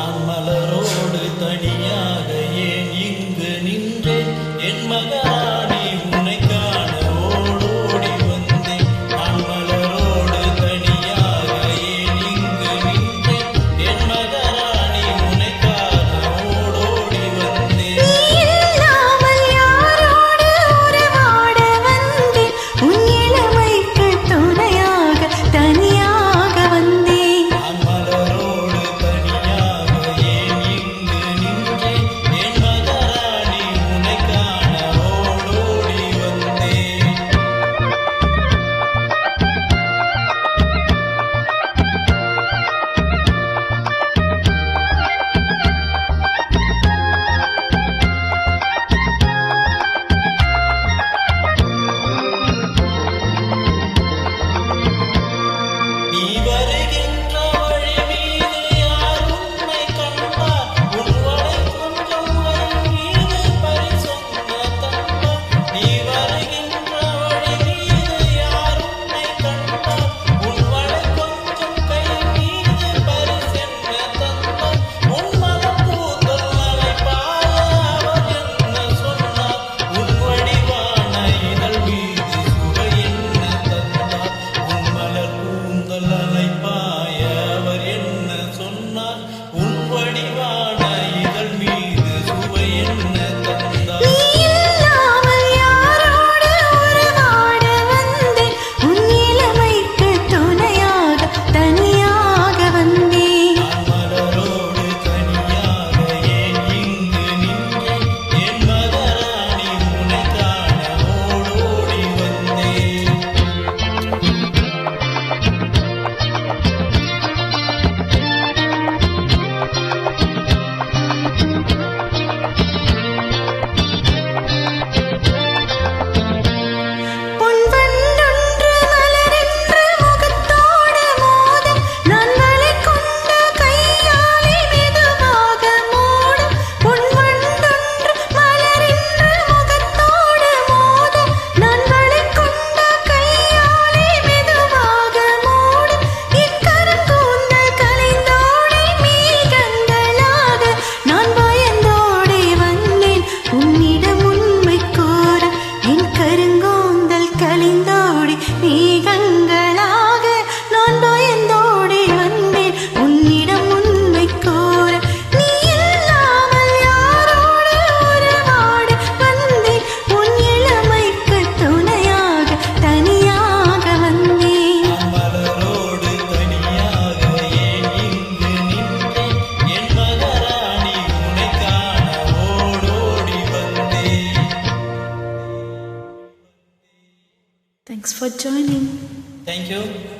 நான் மலரோடு தனியாக Thanks for joining. Thank you.